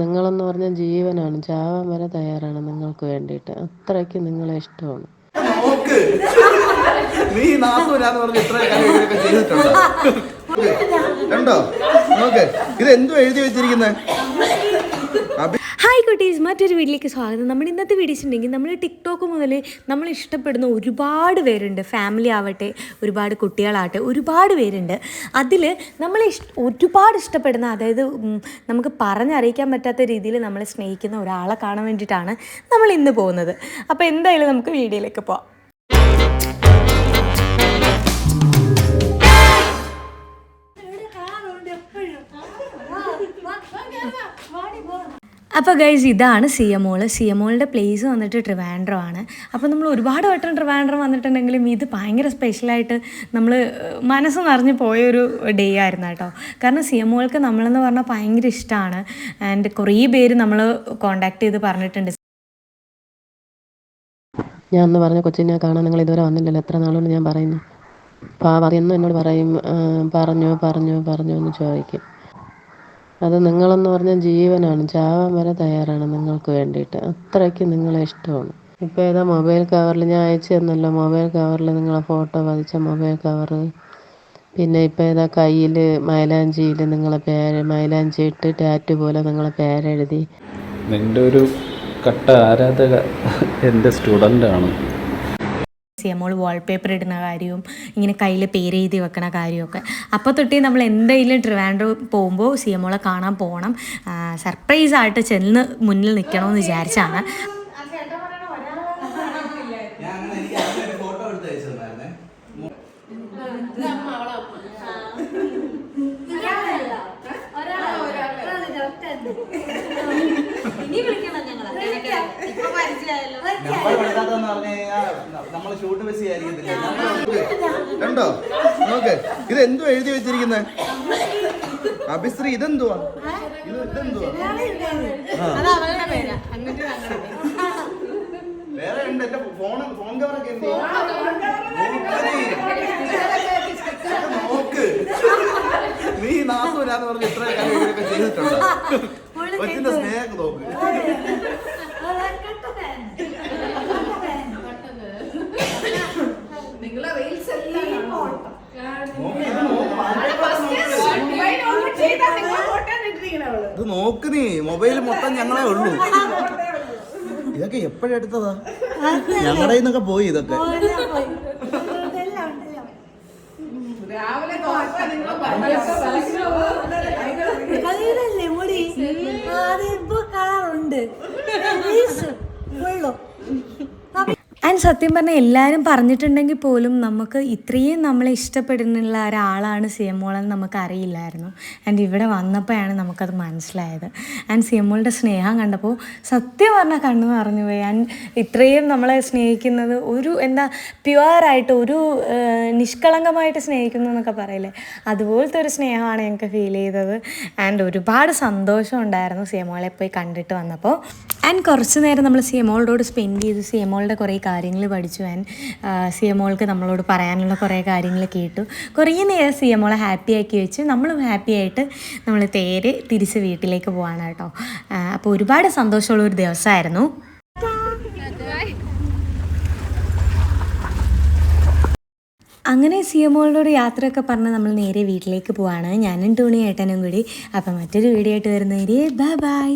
നിങ്ങളെന്ന് പറഞ്ഞ ജീവനാണ്. ചാവാൻ വരെ തയ്യാറാണ് നിങ്ങൾക്ക് വേണ്ടിയിട്ട്. അത്രയ്ക്ക് നിങ്ങളെ ഇഷ്ടമാണ്. നോക്ക്. നീ പറഞ്ഞ് ഇത്ര ചെയ്തിട്ടുണ്ടോ? കണ്ടോ? നോക്ക്. ഇത് എന്തോ എഴുതി വെച്ചിരിക്കുന്നത് ഹായ് കുട്ടീസ് മറ്റൊരു വീട്ടിലേക്ക് സ്വാഗതം. നമ്മൾ ഇന്നത്തെ വീഡിയോസ് ഉണ്ടെങ്കിൽ നമ്മൾ ടിക്ടോക്ക് മുതൽ നമ്മൾ ഇഷ്ടപ്പെടുന്ന ഒരുപാട് പേരുണ്ട്. ഫാമിലി ആവട്ടെ ഒരുപാട് കുട്ടികളാവട്ടെ ഒരുപാട് പേരുണ്ട്. അതിൽ നമ്മൾ ഒരുപാട് ഇഷ്ടപ്പെടുന്ന അതായത് നമുക്ക് പറഞ്ഞറിയിക്കാൻ പറ്റാത്ത രീതിയിൽ നമ്മളെ സ്നേഹിക്കുന്ന ഒരാളെ കാണാൻ വേണ്ടിയിട്ടാണ് നമ്മൾ ഇന്ന് പോകുന്നത്. അപ്പോൾ എന്തായാലും നമുക്ക് വീഡിയോയിലേക്ക് പോവാം. അപ്പോൾ ഗൈസ് ഇതാണ് C M O C M ഓളുടെ place വന്നിട്ട് ട്രിവാൻഡ്രം ആണ്. അപ്പോൾ നമ്മൾ ഒരുപാട് വട്ടം ട്രിവാൻഡ്രം വന്നിട്ടുണ്ടെങ്കിലും ഇത് ഭയങ്കര സ്പെഷ്യലായിട്ട് നമ്മൾ മനസ്സ് നിറഞ്ഞു പോയൊരു ഡേ ആയിരുന്നു കേട്ടോ. കാരണം സി എം ഓൾക്ക് നമ്മളെന്ന് പറഞ്ഞാൽ ഭയങ്കര ഇഷ്ടമാണ് ആൻഡ് കുറേ പേര് നമ്മൾ കോണ്ടാക്ട് ചെയ്ത് പറഞ്ഞിട്ടുണ്ട്. ഞാൻ അന്ന് പറഞ്ഞ കൊച്ചിനെ കാണാൻ നിങ്ങൾ ഇതുവരെ വന്നില്ലല്ലോ. എത്ര നാളുകൊണ്ട് ഞാൻ പറയുന്നു? പാവ പറയുന്നു എന്നോട് പറയും പറഞ്ഞു പറഞ്ഞോ പറഞ്ഞോ എന്ന് ചോദിക്കും. അത് നിങ്ങളെന്ന് പറഞ്ഞാൽ ജീവനാണ്. ചാവാൻ വരെ തയ്യാറാണ് നിങ്ങൾക്ക് വേണ്ടിയിട്ട്. അത്രയ്ക്ക് നിങ്ങളെ ഇഷ്ടമാണ്. ഇപ്പോൾ ഏതാ മൊബൈൽ കവറിൽ ഞാൻ അയച്ചു തന്നല്ലോ. മൊബൈൽ കവറിൽ നിങ്ങളെ ഫോട്ടോ പതിച്ച മൊബൈൽ കവറ് പിന്നെ ഇപ്പോൾ ഏതാ കയ്യിൽ മൈലാഞ്ചിയിൽ നിങ്ങളെ പേര് മൈലാഞ്ചി ഇട്ട് ടാറ്റ് പോലെ നിങ്ങളെ പേരെഴുതി. നിന്റെ ഒരു കട്ട ആരാധക എന്റെ സ്റ്റുഡന്റാണ്. സിയമോൾ വാൾപേപ്പർ ഇടുന്ന കാര്യവും ഇങ്ങനെ കയ്യിൽ പേര് എഴുതി വെക്കണ കാര്യമൊക്കെ അപ്പോൾ തൊട്ടേ നമ്മൾ എന്തായാലും ട്രിവാൻഡ്രം പോകുമ്പോൾ സിയമോളെ കാണാൻ പോകണം സർപ്രൈസായിട്ട് ചെന്ന് മുന്നിൽ നിൽക്കണമെന്ന് വിചാരിച്ചാണ് ഫോട്ടോ എടുത്ത് അയച്ചു തന്നായിരുന്നേ നമ്പർ പറഞ്ഞു കഴിഞ്ഞാൽ നമ്മൾ ഷൂട്ട് ബിസി ആയിരിക്കത്തില്ല കണ്ടോ? നോക്ക്. ഇത് എന്തു എഴുതി വെച്ചിരിക്കുന്നത് അഭിശ്രീ ഇതെന്തുവാ? ഇത് ഇതെന്തുവാ. വേറെ ഉണ്ട്. എന്റെ ഫോൺ ഫോൺ കവറൊക്കെ എന്ത് ചെയ്യും? നോക്ക്. നീ നാത്തൂരാന്ന് പറഞ്ഞ് ഇത്ര കാര്യങ്ങളൊക്കെ ചെയ്തിട്ടുണ്ടോ? കൊച്ചിന്റെ സ്നേഹം നോക്ക് നിങ്ങളെ റീൽസ് എല്ലാം നോക്ക്, ഇത് നോക്ക്. നീ മൊബൈൽ മൊത്തം ഞങ്ങളെ ഉള്ളൂ. ഇതൊക്കെ എപ്പോഴെടുത്തതാ ഞങ്ങളുടെ നിന്നൊക്കെ പോയി ഇതൊക്കെ. രാവിലെ നോക്കാൻ നിങ്ങൾ പല്ലൊക്കെ വിളക്കി കളയിലല്ലേ മുടി അതിപ്പോ കളറുണ്ട് ഉള്ളു ആൻഡ് സത്യം പറഞ്ഞാൽ എല്ലാവരും പറഞ്ഞിട്ടുണ്ടെങ്കിൽ പോലും നമുക്ക് ഇത്രയും നമ്മളെ ഇഷ്ടപ്പെടുന്നുള്ള ഒരാളാണ് സിയമോളെന്ന് നമുക്ക് അറിയില്ലായിരുന്നു ആൻഡ് ഇവിടെ വന്നപ്പോഴാണ് നമുക്കത് മനസ്സിലായത്. ആൻഡ് സിയമോളുടെ സ്നേഹം കണ്ടപ്പോൾ സത്യം പറഞ്ഞാൽ കണ്ണു പറഞ്ഞു പോയി. ആൻഡ് ഇത്രയും നമ്മളെ സ്നേഹിക്കുന്നത് ഒരു എന്താ പ്യുവറായിട്ട് ഒരു നിഷ്കളങ്കമായിട്ട് സ്നേഹിക്കുന്നു എന്നൊക്കെ പറയില്ലേ? അതുപോലത്തെ ഒരു സ്നേഹമാണ് ഞങ്ങൾക്ക് ഫീൽ ചെയ്തത്. ആൻഡ് ഒരുപാട് സന്തോഷം ഉണ്ടായിരുന്നു സിയമോളെ പോയി കണ്ടിട്ട് വന്നപ്പോൾ. ആൻഡ് കുറച്ച് നേരം നമ്മൾ സി സിയമോളോട് സ്പെൻഡ് ചെയ്ത് സിയമോളുടെ കുറേ കാര്യങ്ങൾ പഠിച്ചു. ആൻഡ് സിയമോൾക്ക് നമ്മളോട് പറയാനുള്ള കുറേ കാര്യങ്ങൾ കേട്ടു. കുറേ നേരം സിയമോളെ ഹാപ്പി ആക്കി വെച്ച്. നമ്മളും ഹാപ്പി ആയിട്ട് നമ്മൾ തേര് തിരിച്ച് വീട്ടിലേക്ക് പോവാണ് കേട്ടോ. അപ്പോൾ ഒരുപാട് സന്തോഷമുള്ള ഒരു ദിവസമായിരുന്നു. അങ്ങനെ സി സിയമോളോട് യാത്രയൊക്കെ പറഞ്ഞ് നമ്മൾ നേരെ വീട്ടിലേക്ക് പോവാണ്. ഞാനും ടൂണി ഏട്ടനും കൂടി. അപ്പം മറ്റൊരു വീഡിയോ ആയിട്ട് വരുന്നവരെ ബൈ ബൈ